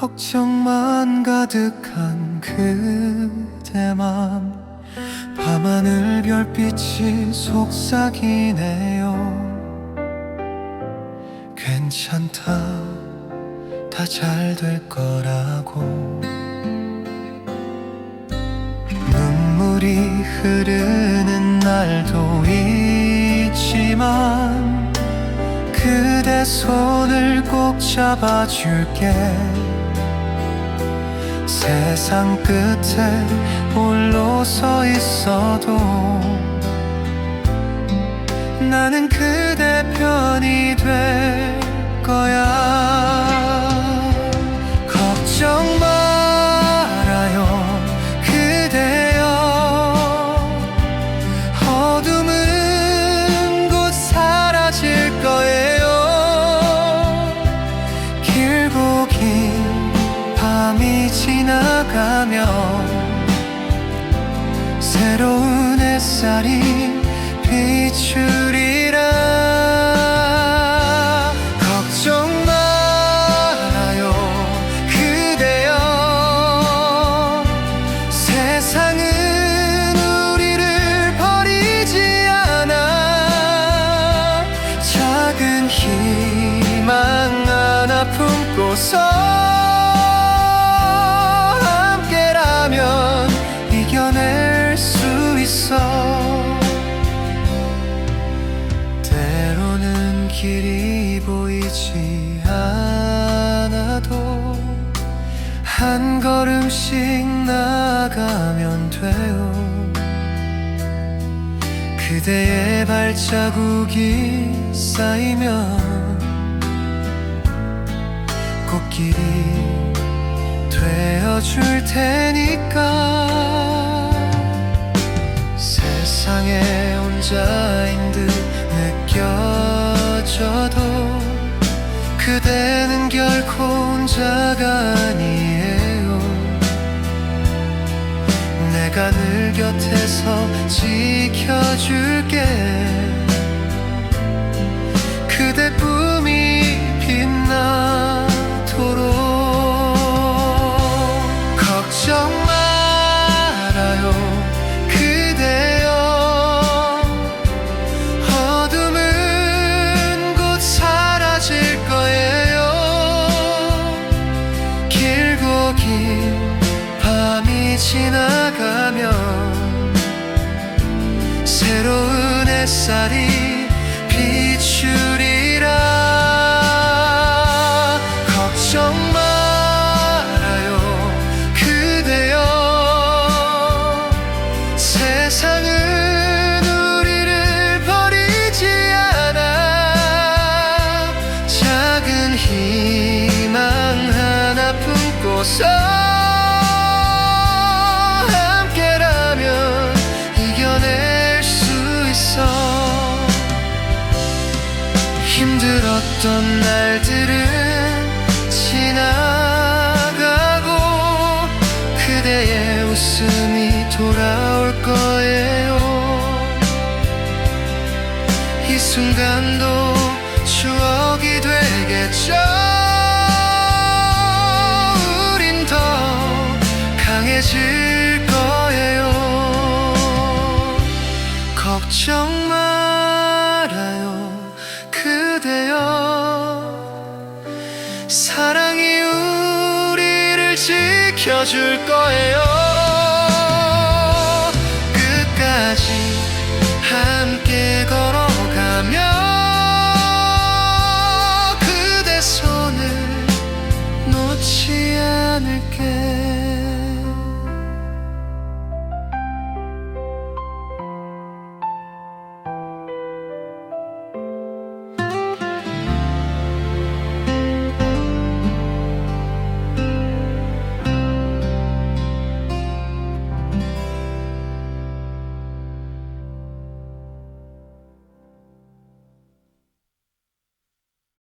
걱정만 가득한 그대 맘. 밤하늘 별빛이 속삭이네요. 괜찮다. 다 잘 될 거라고. 눈물이 흐르는 날도 있지만 그대 손을 꼭 잡아줄게 세상 끝에 홀로 서 있어도 나는 그대 편이 될 거야 햇살이 비추리라. 걱정 말아요 그대여. 세상은 우리를 버리지 않아. 작은 희망 하나 품고서 보이지 않아도 한 걸음씩 나가면 돼요. 그대의 발자국이 쌓이면 꽃길이 되어줄 테니까. 세상에 혼자 그대는 결코 혼자가 아니에요. 내가 늘 곁에서 지켜줄게 지나가면 새로운 햇살이 비추리라. 걱정 말아요 그대여. 세상은 우리를 버리지 않아. 작은 희망 하나 품고서 힘들었던 날들은 지나가고 그대의 웃음이 돌아올 거예요. 이 순간도 추억이 되겠죠? 우린 더 강해질 지켜줄 거예요